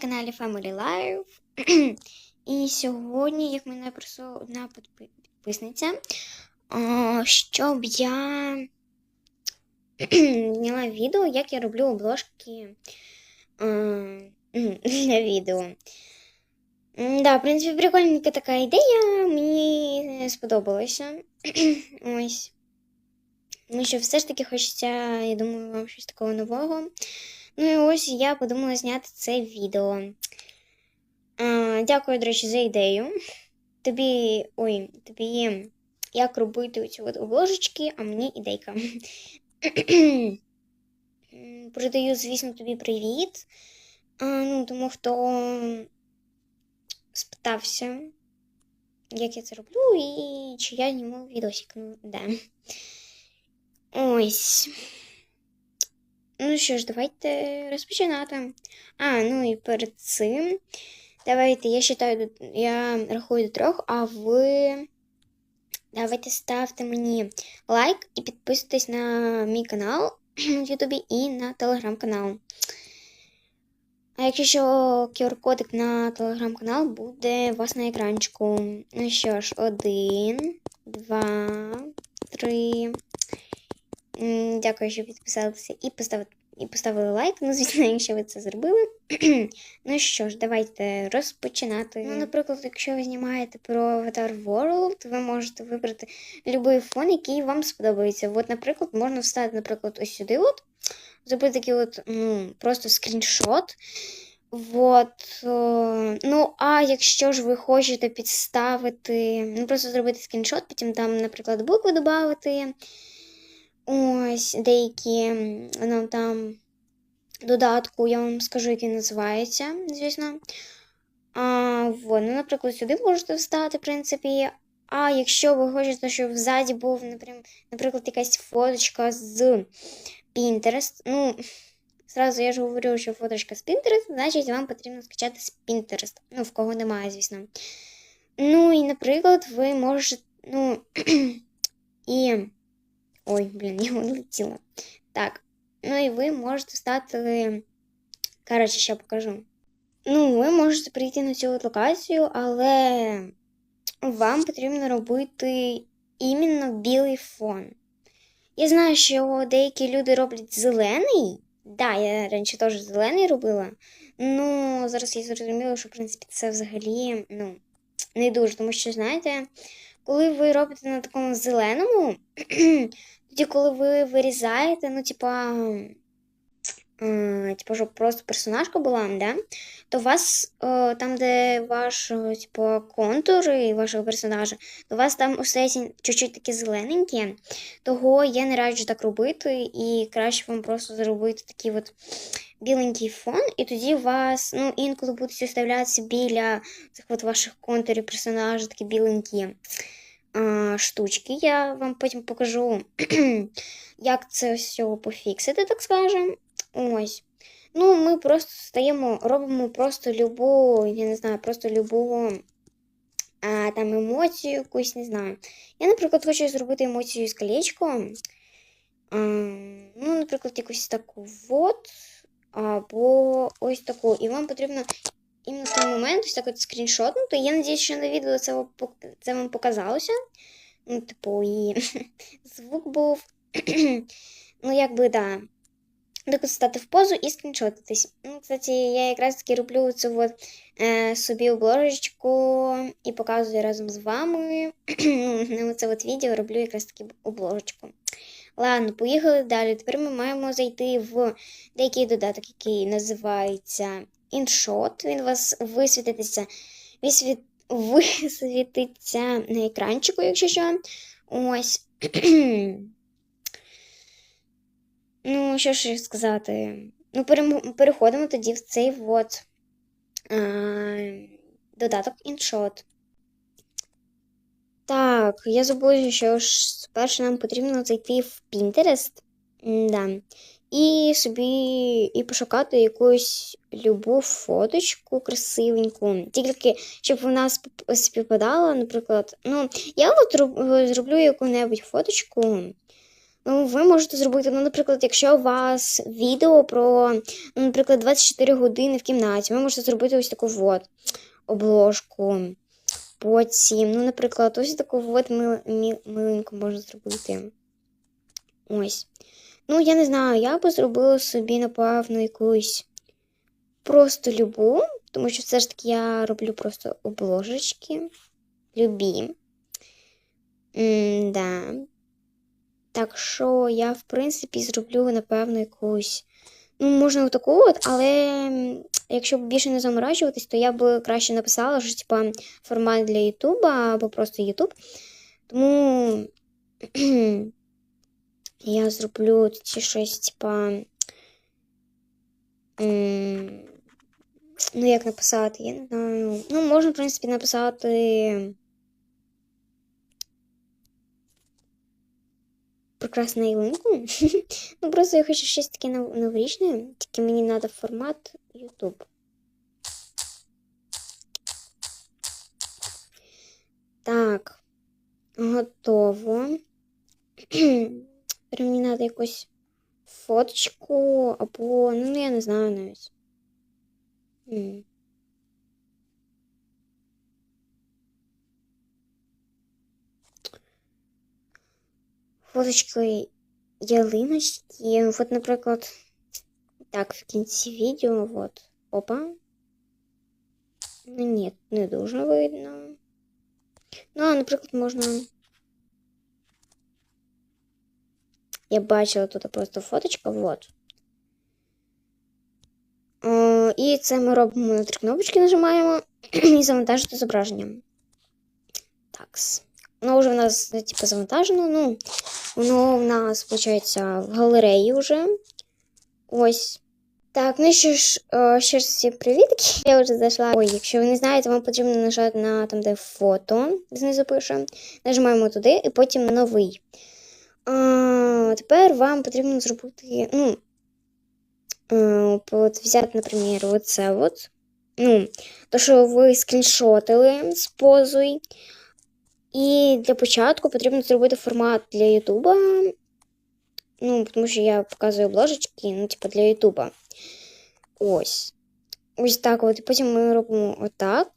на каналі Family Life. І сьогодні, як мене просила одна підписниця, щоб я зняла відео, як я роблю обложки для відео. Да, в принципі, прикольненька така ідея, мені сподобалося. Ось. Тому що все ж таки хочеться, я думаю, вам щось такого нового. Ну і ось я подумала зняти це відео. А, дякую, до речі, за ідею. Тобі. Ой, тобі як робити оці от обложечки, а мені ідейка. М, Передаю, звісно, тобі привіт. А, ну, тому хто спитався, як я це роблю, і чи я зніму відосик. Ну, да. Ось. Ну що ж, давайте розпочинати. А, ну і перед цим. Давайте, я считаю, я рахую до трьох, а ви давайте ставте мені лайк і підписуйтесь на мій канал в Ютубі і на телеграм-канал. А якщо що, QR-кодик на телеграм-канал буде у вас на екранчику. Ну що ж, один, два, три. Дякую, що підписалися і поставили, і поставили лайк. Ну, звісно, якщо ви це зробили. ну що ж, давайте розпочинати. Ну, наприклад, якщо ви знімаєте про Avatar World, ви можете вибрати будь-який фон, який вам сподобається. От, наприклад, можна вставити, наприклад, ось сюди, от, зробити такий от, ну, просто скріншот. Вот. о, Ну, а якщо ж ви хочете підставити, ну просто зробити скріншот, потім там, наприклад, букви додати. Ось деякі ну, там додатку, я вам скажу, який називається, звісно. А, вот, ну, наприклад, сюди можете встати, в принципі. А якщо ви хочете, щоб ззаді був, наприклад, якась фоточка з Pinterest, ну, зразу я ж говорю, що фоточка з Pinterest, значить вам потрібно скачати з Pinterest. Ну, в кого немає, звісно. Ну, і, наприклад, ви можете, ну, і. Ой, блін, я улетіла. Так. Ну і ви можете стати. Коротше, ще покажу. Ну, ви можете прийти на цю локацію, але вам потрібно робити іменно білий фон. Я знаю, що деякі люди роблять зелений. Да, я раніше теж зелений робила. Ну, зараз я зрозуміла, що в принципі це взагалі ну, не дуже, тому що, знаєте, коли ви робите на такому зеленому, тоді, коли ви вирізаєте, ну, типа, е, типа, щоб просто персонажка була, да? то у вас е, там, де ваш е, типа, контур і вашого персонажа, то у вас там усе чуть-чуть таке зелененьке. Того я не раджу так робити, і краще вам просто зробити такий от біленький фон, і тоді у вас ну, інколи будуть виставлятися біля цих от ваших контурів персонажа такі біленькі штучки. Я вам потім покажу, як це все пофіксити, так скажемо. Ось. Ну, ми просто стаємо, робимо просто любу, я не знаю, просто любу а, там емоцію якусь, не знаю. Я, наприклад, хочу зробити емоцію з колечком. А, ну, наприклад, якусь таку от, або ось таку. І вам потрібно іменно в той момент ось так от скріншотнути. Я надіюсь, що на відео це, це вам показалося. Ну, типу, і звук був. ну, якби, да. Так от стати в позу і скріншотитись. Ну, кстати, я якраз таки роблю цю от, е, собі обложечку і показую разом з вами. Ну, це от відео роблю якраз таки обложечку. Ладно, поїхали далі. Тепер ми маємо зайти в деякий додаток, який називається InShot. Він вас висвітиться, висвіт, висвітиться на екранчику, якщо що. Ось. Ну, що ж сказати? Ну, переходимо тоді в цей от е, додаток InShot. Так, я забула, що ж спершу нам потрібно зайти в Pinterest. Да. І собі і пошукати якусь любу фоточку красивеньку. Тільки щоб вона співпадала, наприклад. Ну, я от зроблю яку-небудь фоточку. Ну, ви можете зробити, ну, наприклад, якщо у вас відео про, ну, наприклад, 24 години в кімнаті, ви можете зробити ось таку от обложку. Потім, ну, наприклад, ось таку от мил, мил, миленьку можна зробити. Ось. Ну, я не знаю, я би зробила собі, напевно, якусь просто любу, тому що все ж таки я роблю просто обложечки. Любі. Да. Так що я, в принципі, зроблю, напевно, якусь. Ну, можна отаку от, але якщо б більше не заморачуватись, то я б краще написала, що типа формат для Ютуба або просто Ютуб. Тому я зроблю тоді щось, типа. Ну, як написати, я не знаю. Ну, можна, в принципі, написати. Прекрасну ялинку. ну, просто я хочу щось таке нов- новорічне, тільки мені треба формат YouTube. Так, готово. Тепер мені треба якусь фоточку або, ну, я не знаю навіть. М. Фоточки ялиночки. От, наприклад, так, в кінці відео, от. Опа. Ну, ні, не дуже видно. Ну, а, наприклад, можна. Я бачила тут просто фоточка, вот. І це ми робимо на три кнопочки, нажимаємо і завантажити зображення. Такс. Воно вже в нас, типу, завантажено. Ну, воно в нас, виходить, в галереї вже. Ось. Так, ну що ж, ще раз всім привітки. Я вже зайшла. Ой, якщо ви не знаєте, вам потрібно нажати на там, де фото, знизу пише. Нажимаємо туди і потім новий. Тепер вам потрібно зробити, ну, е, от взяти, наприклад, оце от. Ну, то, що ви скріншотили з позою. І для початку потрібно зробити формат для Ютуба. Ну, тому що я показую обложечки, ну, типу, для Ютуба. Ось. Ось так от. І потім ми робимо отак.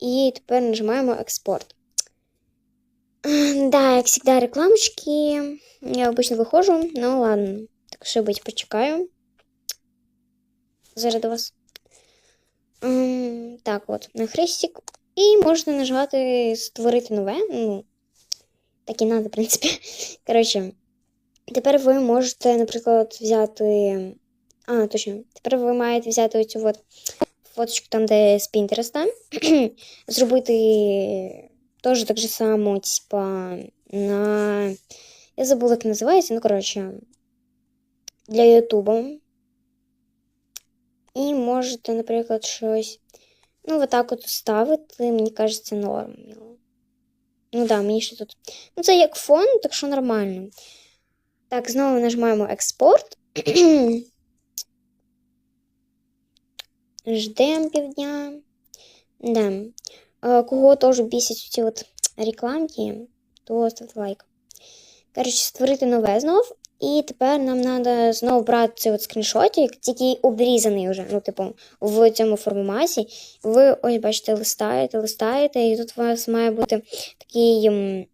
І тепер нажимаємо експорт. Да, як завжди, рекламочки. Я обычно виходжу, ну ладно. Так що быть, почекаю. Заради вас. Так, от, на хрестик. І можете нажати створити нове. Ну, так і надо, в принципі. Коротше, тепер ви можете, наприклад, взяти. А, точно. Тепер ви маєте взяти оцю от фоточку там, де з Пінтереста. Зробити теж так же само, типа, на. Я забула, як називається, ну, коротше, для Ютуба. І можете, наприклад, щось. Ну, вот так от ставити, мені кажеться, норм. Ну да, мені ще тут. Ну, це як фон, так що нормально. Так, знову нажимаємо експорт. Ждемо півдня. Да. Е, Кого теж бісять ці от рекламки, то ставте лайк. Коротше, створити нове знов. І тепер нам треба знову брати цей от скріншотик, тільки обрізаний вже, ну, типу, в цьому форматі. Ви ось бачите, листаєте, листаєте, і тут у вас має бути такий. ем,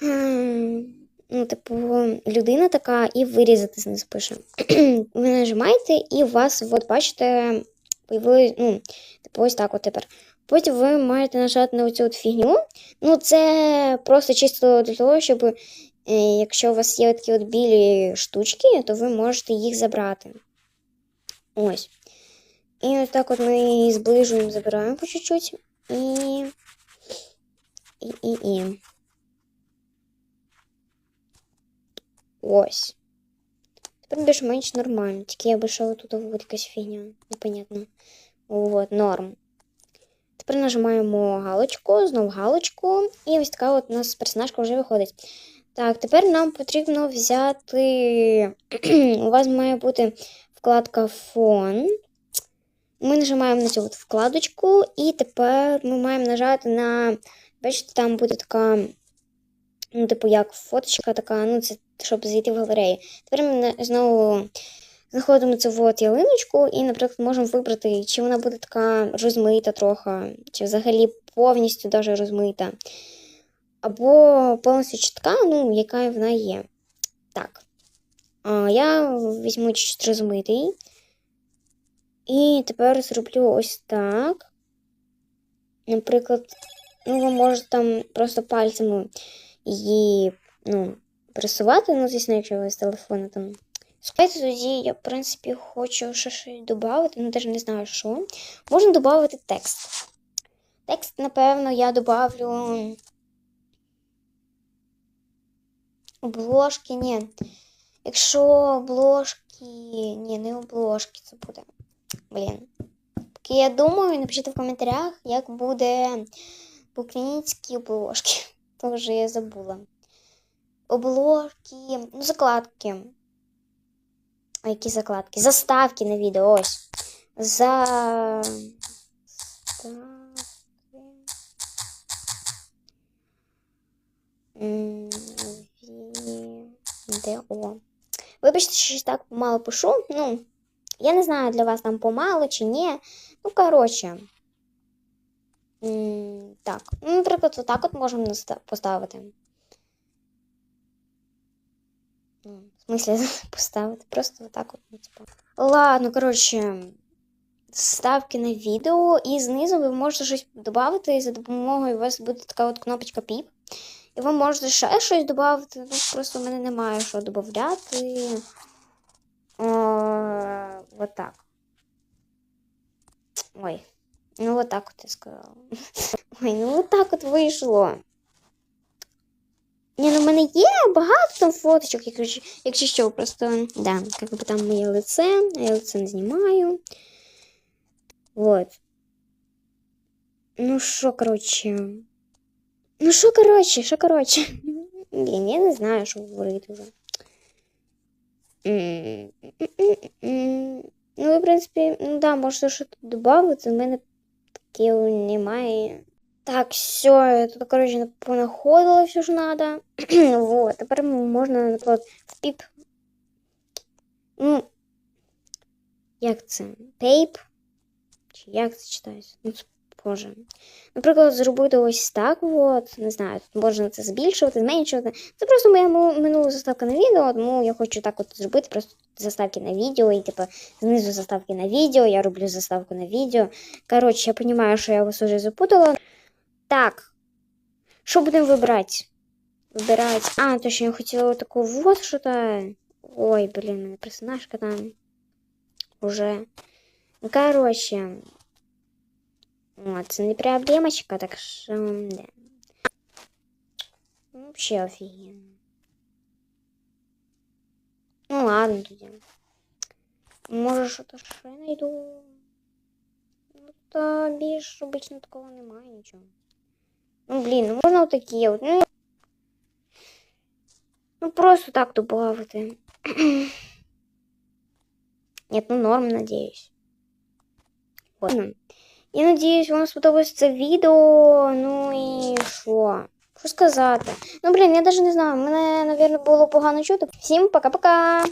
Ну, типу, людина така, і вирізати знизу пише. Ви нажимаєте, і у вас, от бачите, появилось, ну, типу, ось так от тепер. Потім ви маєте нажати на оцю фігню. Ну, це просто чисто для того, щоб е, якщо у вас є такі от білі штучки, то ви можете їх забрати. Ось. І ось так от ми її зближуємо, забираємо по чуть-чуть. І. І, і, і. Ось. Тепер більш-менш нормально. Тільки я би тут якась фігня. Непонятно. Вот, норм. Тепер нажимаємо галочку, знову галочку, і ось така от у нас персонажка вже виходить. Так, тепер нам потрібно взяти. у вас має бути вкладка фон. Ми нажимаємо на цю от вкладочку, і тепер ми маємо нажати на. Бачите, там буде така Ну, типу, як фоточка така, ну, це щоб зайти в галерею. Тепер ми знову знаходимо цю от ялиночку і, наприклад, можемо вибрати, чи вона буде така розмита трохи, чи взагалі повністю даже розмита. Або повністю чітка, ну, яка вона є. Так. А, я візьму чуть розмитий. І тепер зроблю ось так. Наприклад, ну, ви можете там просто пальцями її ну, пресувати, ну, звісно, якщо ви з телефону там. Скажіть тоді, я, в принципі, хочу ще щось додати, ну навіть не знаю що. Можна додати текст. Текст, напевно, я добавлю. Обложки, ні. Якщо обложки. Ні, не обложки це буде. Блін. Поки я думаю, напишіть в коментарях, як буде по-українськи обложки. Тоже я забула. Обложки, ну, закладки. А які закладки? Заставки на відео, ось. За. Відео. Вибачте, що так помало пишу. Ну, я не знаю, для вас там помало чи ні. Ну, коротше. Так, ну, наприклад, отак от можемо поставити. Ну, в смислі поставити? Просто отак от. ну, типа. Ладно, коротше, ставки на відео, і знизу ви можете щось додати, і за допомогою у вас буде така от кнопочка піп. І ви можете ще щось додати. Ну, просто в мене немає що додати. Вот так. Ой. Ну, вот так от я сказала. Ой, ну вот так от вийшло. Ні, ну в мене є багато фоточок, якщо, якщо що, просто, да, как би там моє лице, а я лице не знімаю. Вот. Ну що, коротше. Ну що, коротше, що, коротше. Блін, я не знаю, що говорити вже. Ну, в принципі, ну да, можете щось додати, в мене таке немає. Так, все, тут, коротше, понаходила все, що надо. вот, тепер можна, наприклад, в піп. Ну, як це? Пейп? Чи як це читається? Ну, схоже. Наприклад, зробити ось так, от, не знаю, тут можна це збільшувати, зменшувати. Це просто моя минула заставка на відео, тому я хочу так от зробити, просто заставки на відео, і типу знизу заставки на відео, я роблю заставку на відео. Коротше, я розумію, що я вас уже запутала. Так. Що будемо вибирати? Вибирати. А, точно, я хотіла таку вот що-то. Ой, блін, у мене персонажка там. Уже. Ну, Короче. Вот, це не проблемочка, так що. Да. Ну, Вообще офігенно. Ну ладно тоді. Може, що-то ще знайду. Ну, та більш обично такого немає нічого. Ну, блін, ну можна отакі от. Ну, ну просто так добавити. Нет, ну норм, надеюсь. Ладно. Я надіюсь, вам сподобалось це відео. Ну і що? Що сказати? Ну, блін, я навіть не знаю. Мене, мабуть, було погано чути. Всім пока-пока!